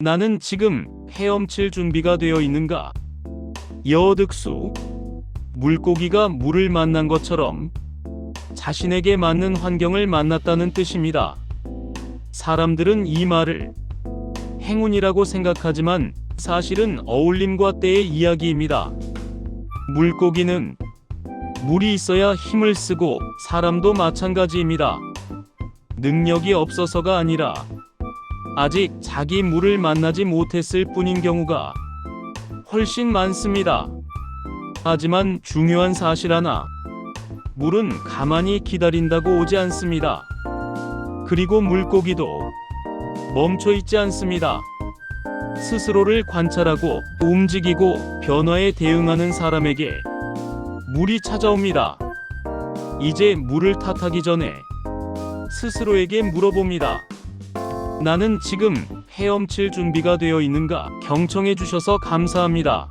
나는 지금 헤엄칠 준비가 되어 있는가? 여득수 물고기가 물을 만난 것처럼 자신에게 맞는 환경을 만났다는 뜻입니다. 사람들은 이 말을 행운이라고 생각하지만 사실은 어울림과 때의 이야기입니다. 물고기는 물이 있어야 힘을 쓰고 사람도 마찬가지입니다. 능력이 없어서가 아니라 아직 자기 물을 만나지 못했을 뿐인 경우가 훨씬 많습니다. 하지만 중요한 사실 하나. 물은 가만히 기다린다고 오지 않습니다. 그리고 물고기도 멈춰 있지 않습니다. 스스로를 관찰하고 움직이고 변화에 대응하는 사람에게 물이 찾아옵니다. 이제 물을 탓하기 전에 스스로에게 물어봅니다. 나는 지금 헤엄칠 준비가 되어 있는가? 경청해 주셔서 감사합니다.